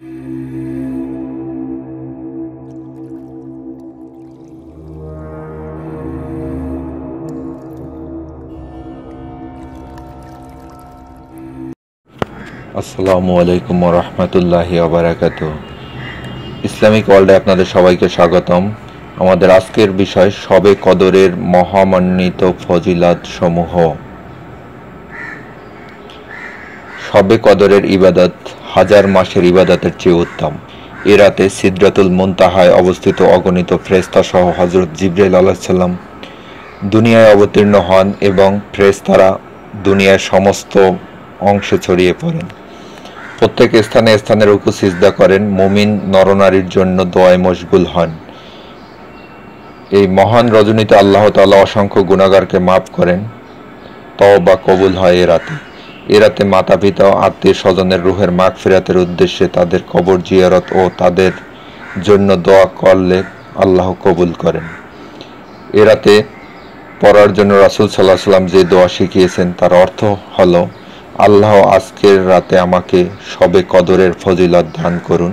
আসসালামু আলাইকুম রহমতুল্লাহি আবরাকাত ইসলামিক ওয়ার্ল্ডে আপনাদের সবাইকে স্বাগতম। আমাদের আজকের বিষয় সবে কদরের মহামান্বিত ফজিলাত সমূহ সবে কদরের ইবাদত, হাজার মাসের ইবাদতের চেয়ে উত্তম। এ রাতে সিদ্রাতুল মুনতাহায় অবস্থিত অগণিত ফ্রেস্তা সহ হজরত জিব্রাইল আলাহিসাল্লাম দুনিয়ায় অবতীর্ণ হন এবং ফ্রেস্তারা দুনিয়ার সমস্ত অংশে ছড়িয়ে পড়েন। প্রত্যেক স্থানে স্থানে রুকু, সিজদা করেন, মুমিন নরনারীর জন্য দোয়ায় মশগুল হন। এই মহান রজনীতে আল্লাহ তাআলা অসংখ্য গুণাগারকে মাফ করেন। তওবা কবুল হয় এ রাতে। এ রাতে মাতা পিতা ও আত্মীয় স্বজনের রুহের মাগ ফেরাতের উদ্দেশ্যে তাদের কবর জিয়ারত ও তাদের জন্য দোয়া করলে আল্লাহ কবুল করেন। এ রাতে পড়ার জন্য রাসুল সাল্লাহ সাল্লাম যে দোয়া শিখিয়েছেন, তার অর্থ হল, আল্লাহ আজকের রাতে আমাকে সবে কদরের ফজিলত দান করুন,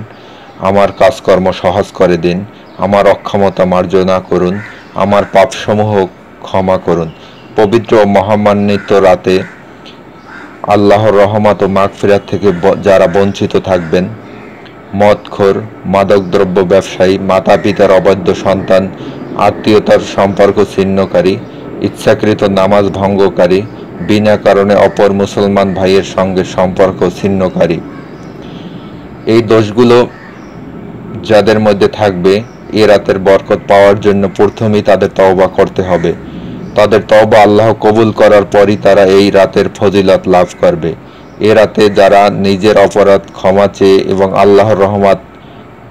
আমার কাজকর্ম সহজ করে দিন, আমার অক্ষমতা মার্জনা করুন, আমার পাপসমূহ ক্ষমা করুন। পবিত্র মহামান্বিত রাতে আল্লাহর রহমত ও মাগফিরাত থেকে যারা বঞ্চিত থাকবেন। মদখোর, মাদকদ্রব্য ব্যবসায়ী মাতা পিতার অবৈধ সন্তান, আত্মীয়তার সম্পর্ক ছিন্নকারী, ইচ্ছাকৃত নামাজ ভঙ্গকারী, বিনা কারণে অপর মুসলমান ভাইয়ের সঙ্গে সম্পর্ক ছিন্নকারী। এই দোষগুলো যাদের মধ্যে থাকবে, এ রাতের বরকত পাওয়ার জন্য প্রথমেই তাদের তওবা করতে হবে। তাদের তওবা আল্লাহ কবুল করার পরই তারা এই রাতের ফজিলত লাভ করবে। এ রাতে যারা নিজের অপরাধ ক্ষমা চেয়ে এবং আল্লাহর রহমত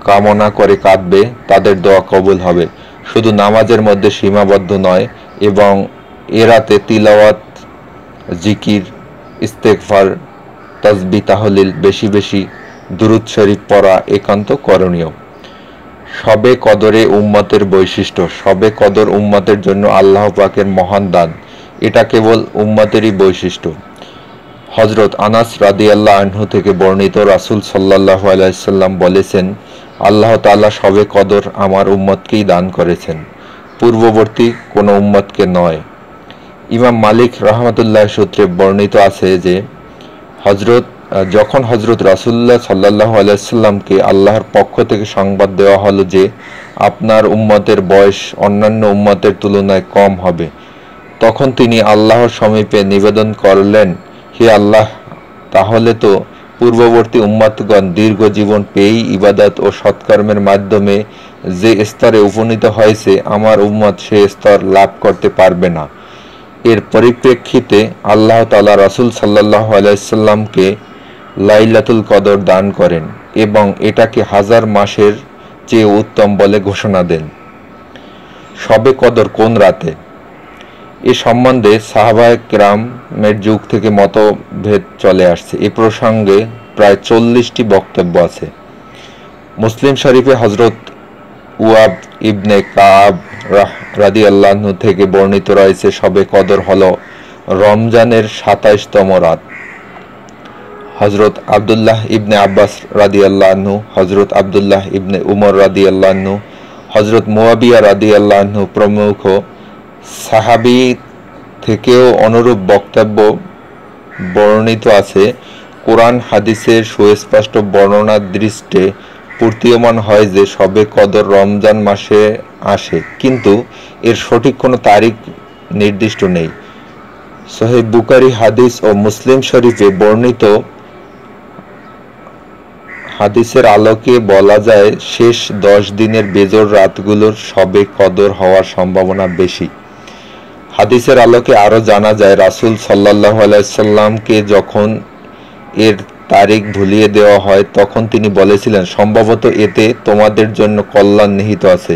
কামনা করে কাঁদবে, তাদের দোয়া কবুল হবে। শুধু নামাজের মধ্যে সীমাবদ্ধ নয়, এবং এ রাতে তিলাওয়াত, জিকির ইস্তেকফার তসবি তাহলিল, বেশি বেশি দুরুদ শরীফ পড়া একান্ত করণীয়। সবে কদরে উম্মতের বৈশিষ্ট্য, সবে কদর উম্মতের জন্য আল্লাহ পাকের মহান দান, এটা কেবল উম্মতেরই বৈশিষ্ট্য। হজরত আনাস রাদি আল্লাহ আহ্ন থেকে বর্ণিত রাসুল সাল্লাহ আলাইসাল্লাম বলেছেন, আল্লাহ তাল্লাহ সবে কদর আমার উম্মতকেই দান করেছেন, পূর্ববর্তী কোনো উম্মতকে নয়। ইমাম মালিক রহমতুল্লাহ সূত্রে বর্ণিত আছে যে হজরত যখন হজরত রাসুল্লাহ সাল্লাহ আলাইসাল্লামকে আল্লাহর পক্ষ থেকে সংবাদ দেওয়া হলো যে আপনার উম্মতের বয়স অন্যান্য উম্মতের তুলনায় কম হবে, তখন তিনি আল্লাহর সমীপে নিবেদন করলেন, হে আল্লাহ, তাহলে তো পূর্ববর্তী উম্মাতগণ দীর্ঘ জীবন পেয়েই ইবাদত ও সৎকর্মের মাধ্যমে যে স্তরে উপনীত হয়েছে, আমার উম্মত সে স্তর লাভ করতে পারবে না। এর পরিপ্রেক্ষিতে আল্লাহ তালা রাসুল সাল্লাহ আলাইসাল্লামকে লাইলাতুল কদর দান করেন এবং এটাকে হাজার মাসের চেয়ে উত্তম বলে ঘোষণা দেন। সবে কদর কোন রাতে? এ সম্বন্ধে সাহাবায় গ্রামের যুগ থেকে মতভেদ চলে আসছে। এ প্রসঙ্গে প্রায় চল্লিশটি বক্তব্য আছে। মুসলিম শরীফে হজরত উয়াব ইবনে কাব রাদি আল্লাহ থেকে বর্ণিত রয়েছে, সবে কদর হল রমজানের সাতাইশতম রাত। হজরত আবদুল্লাহ ইবনে আব্বাস রাদি আল্লাহনু হজরত আবদুল্লাহ ইবনে উমর রাদি আল্লাহনু হজরত মুয়াবিয়া রাদি আল্লাহনু প্রমুখ সাহাবি থেকেও অনুরূপ বক্তব্য বর্ণিত আছে। কোরআন হাদিসের সুস্পষ্ট বর্ণনার দৃষ্টে প্রতীয়মান হয় যে সবে কদর রমজান মাসে আসে, কিন্তু এর সঠিক কোনো তারিখ নির্দিষ্ট নেই। সোহেব বুকারি হাদিস ও মুসলিম শরীফে বর্ণিত হাদিসের আলোকে বলা যায়, শেষ দশ দিনের বেজর রাতগুলোর সবে কদর হওয়ার সম্ভাবনা বেশি। হাদিসের আলোকে আরও জানা যায়, রাসুল সাল্লাহ আলাইসাল্লামকে যখন এর তারিখ ভুলিয়ে দেওয়া হয়, তখন তিনি বলেছিলেন, সম্ভবত এতে তোমাদের জন্য কল্যাণ নিহিত আছে।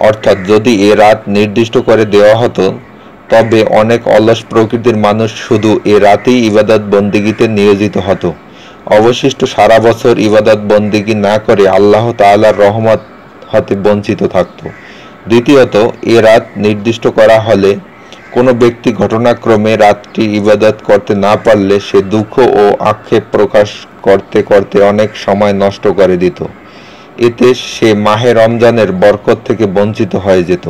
অর্থাৎ যদি এ রাত নির্দিষ্ট করে দেওয়া হতো, তবে অনেক অলস প্রকৃতির মানুষ শুধু এ রাতেই ইবাদত বন্দিগিতে নিয়োজিত হতো। অবশিষ্ট সারা বছর ইবাদত বন্দিগি না করে আল্লাহ তাআলার রহমত হতে বঞ্চিত থাকত। দ্বিতীয়ত, এ রাত নির্দিষ্ট করা হলে কোনো ব্যক্তি ঘটনাক্রমে রাতটি ইবাদত করতে না পারলে সে দুঃখ ও আক্ষেপ প্রকাশ করতে করতে অনেক সময় নষ্ট করে দিত। এতে সে মাহে রমজানের বরকত থেকে বঞ্চিত হয়ে যেত।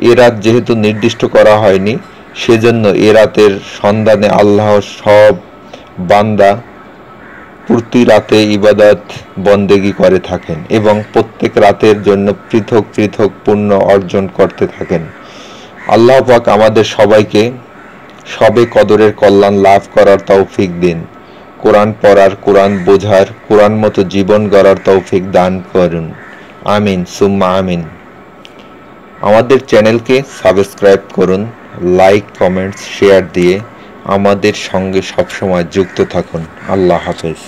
এ রাত যেহেতু নির্দিষ্ট করা হয়নি, সেজন্য এ রাতের সন্ধানে আল্লাহ সব বান্দা প্রতি রাতে ইবাদত বন্দেগি করে থাকেন এবং প্রত্যেক রাতের জন্য পৃথক পৃথক পুণ্য অর্জন করতে থাকেন। আল্লাহ পাক আমাদের সবাইকে সবে কদরের কল্যাণ লাভ করার তৌফিক দিন। কোরআন পড়ার, কোরআন বোঝার, কোরআন মতো জীবন গড়ার তৌফিক দান করুন। আমিন, সুম্মা আমিন। আমাদের চ্যানেলকে সাবস্ক্রাইব করুন, লাইক, কমেন্টস, শেয়ার দিয়ে আমাদের সঙ্গে সবসময় যুক্ত থাকুন। আল্লাহ হাফেজ।